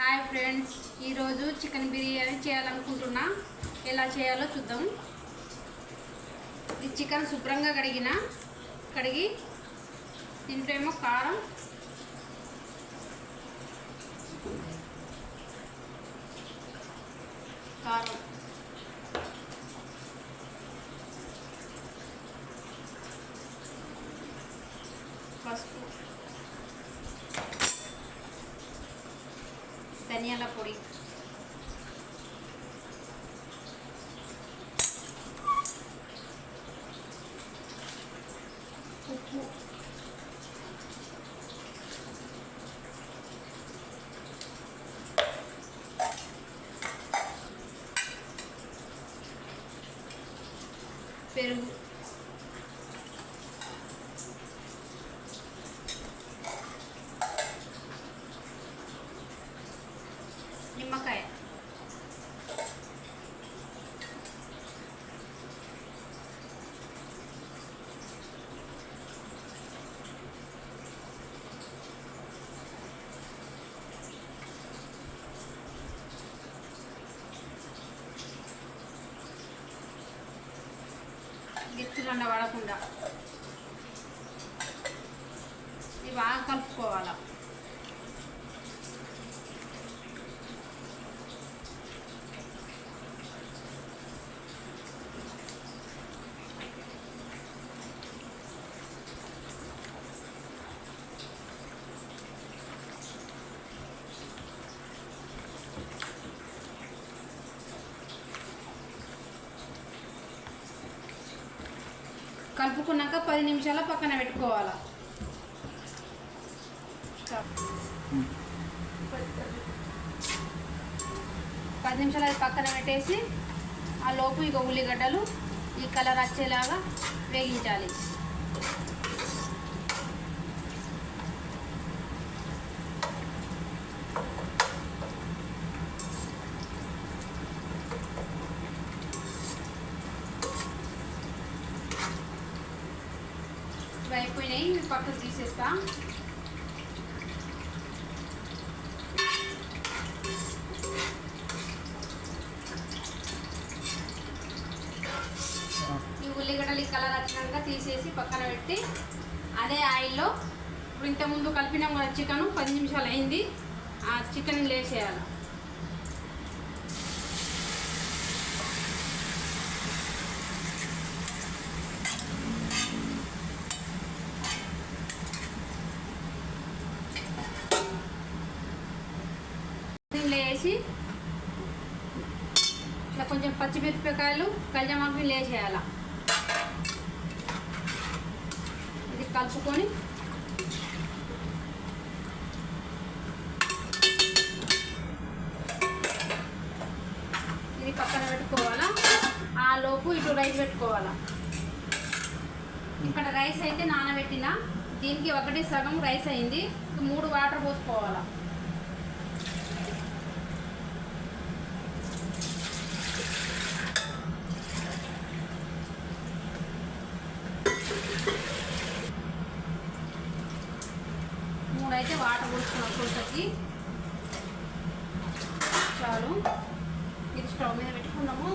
Hi friends ఈరోజు chicken biryani చేయాలనుకుంటున్నా. ఎలా చేయాలో చూద్దాం. ఈ చికెన్ శుభ్రంగా కడిగిన కడిగి దీంట్లో కారం. కారం. sobre గిత్తులండ పడకుండా ఇవి బాగా కలుపుకోవాలి. కలుపుకున్నాక పది నిమిషాల పక్కన పెట్టుకోవాలి. పది నిమిషాలు అది పక్కన పెట్టేసి ఆ లోపు ఇక ఉల్లిగడ్డలు ఈ కలర్ వచ్చేలాగా వేగించాలి ఇవి అయిపోయినాయి ఇవి పక్కకు తీసేస్తా. ఈ ఉల్లిగడ్డలు ఈ కలర్ వచ్చినాక తీసేసి పక్కన పెట్టి అదే ఆయిల్లో ఇప్పుడు ఇంతకుముందు కలిపినాం కదా చికెన్ పది నిమిషాలు అయింది. ఆ చికెన్ లేచేయాలి మిరపకాయలు పచ్చిమిరపకాయలు కళ్యామాకు వేసేయాల ఇది కలుపుకొని ఇది పక్కన పెట్టుకోవాలా. ఆ లోపు ఇటు రైస్ పెట్టుకోవాలా. ఇక్కడ రైస్ అయితే నానబెట్టిన. దీనికి ఒకటి సగం రైస్ అయింది. మూడు వాటర్ పోసుకోవాలా. మూడైతే వాటర్ పోసుకున్నాం పులుసకి చాలు. ఇది స్టవ్ మీద పెట్టుకున్నాము.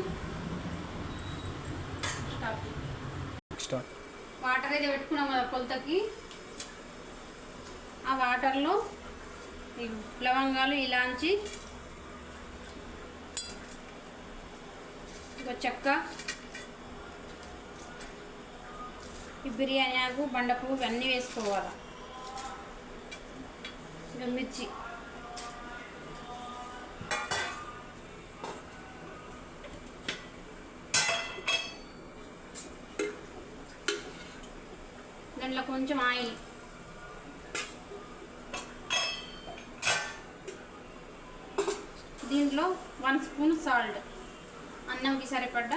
వాటర్ అయితే పెట్టుకున్నాం కదా కొలతకి. ఆ వాటర్లో ఈ లవంగాలు ఇలాంచి ఇంకా చెక్క ఈ బిర్యానీ ఆకు బండపువ్వు ఇవన్నీ వేసుకోవాలి. మిర్చి. దాంట్లో కొంచెం ఆయిల్. దీంట్లో వన్ స్పూన్ సాల్ట్. అన్నంకి సరిపడ్డ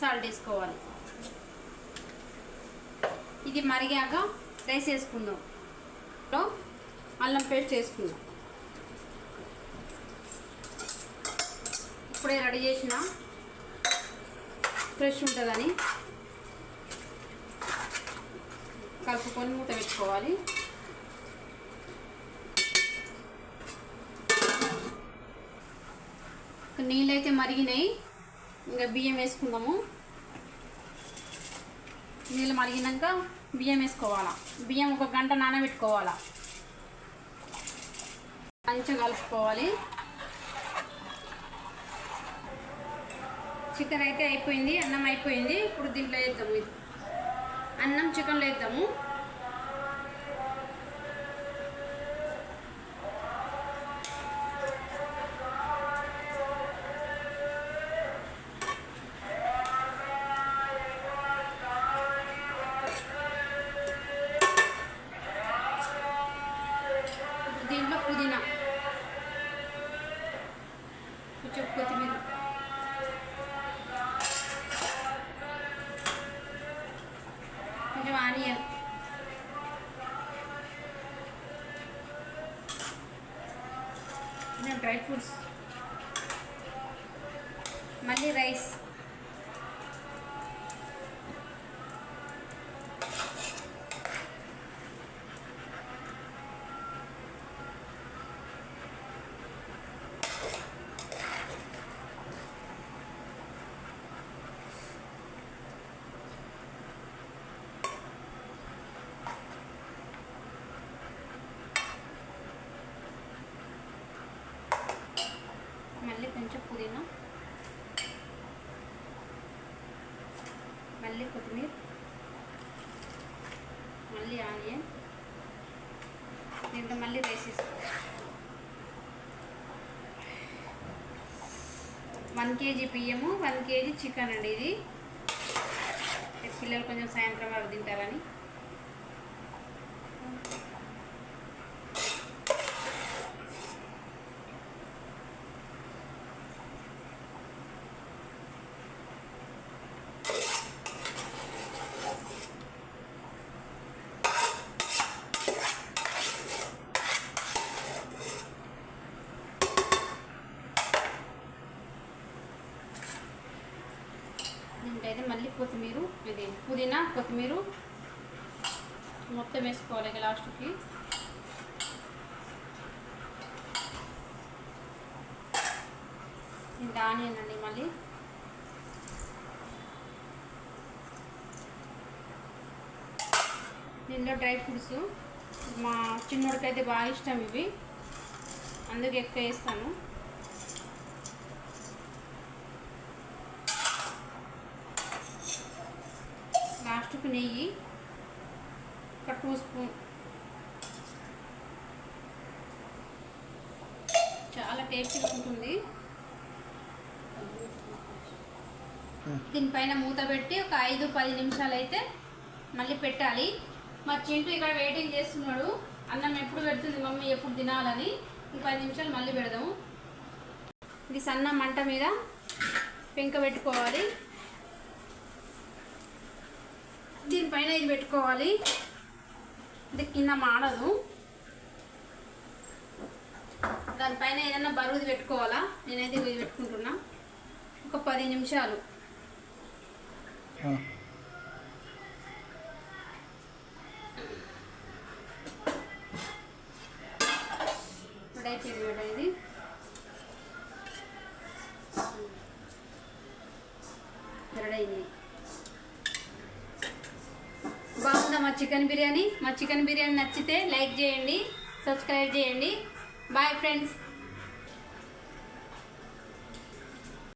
సాల్ట్ వేసుకోవాలి. ఇది మరిగాక రైస్ వేసుకుందాం. లో అల్లం పేస్ట్ వేసుకుందాం ఇప్పుడే రెడీ చేసిన. ఫ్రెష్ ఉంటుందని. కలుపుకొని మూత పెట్టుకోవాలి. నీళ్ళు అయితే మరిగినాయి. ఇంకా బియ్యం వేసుకుందాము. నీళ్ళు మరిగినాక బియ్యం వేసుకోవాలా. బియ్యం ఒక గంట నానబెట్టుకోవాలా. మంచిగా కలుపుకోవాలి. చికెన్ అయితే అయిపోయింది అన్నం అయిపోయింది. ఇప్పుడు దీంట్లో వేద్దాము ఇది. అన్నం చికెన్లో వేద్దాము. Dry fruits. మళ్ళీ రైస్ మళ్ళీ కొంచెం పుదీనా. మళ్ళీ కొత్తిమీర. మళ్ళీ ఆనియన్. దీంట్లో మళ్ళీ రైస్ వేసుకోవాలి. వన్ కేజీ బియ్యము వన్ కేజీ చికెన్ అండి ఇది ఇది. పిల్లలు కొంచెం సాయంత్రం వరకు తింటారని దీంట్లో అయితే మళ్ళీ కొత్తిమీర ఇది పుదీనా కొత్తిమీర మొత్తం వేసుకోవాలి ఇక లాస్ట్కి ఇంకా ఆనియన్ అండి మళ్ళీ. దీనిలో డ్రై ఫ్రూట్స్ మా చిన్నోడికి అయితే బాగా ఇష్టం ఇవి. అందుకే ఎక్కువ వేస్తాను. లాస్ట్కు నెయ్యి ఒక టూ స్పూన్. చాలా టేస్టీగా ఉంటుంది. దీనిపైన మూత పెట్టి ఒక ఐదు పది నిమిషాలు అయితే మళ్ళీ పెట్టాలి. మా చింటూ ఇక్కడ వెయిటింగ్ చేస్తున్నాడు. అన్నం ఎప్పుడు పెడుతుంది మమ్మీ ఎప్పుడు తినాలని. ఇంక పది నిమిషాలు మళ్ళీ పెడదాము. ఇది సన్న మంట మీద పెంక పెట్టుకోవాలి. దీనిపైన ఇది పెట్టుకోవాలి. ఇది కింద మాడదు. దానిపైన ఏదైనా బరువుది పెట్టుకోవాలా? నేనైతే ఇది పెట్టుకుంటున్నా. ఒక పది నిమిషాలు. అయిపోయింది మేడం ఇది. రెడీ అయింది బాగుందా మా చికెన్ బిర్యానీ. మా చికెన్ బిర్యానీ నచ్చితే లైక్ చేయండి సబ్స్క్రైబ్ చేయండి. Bye friends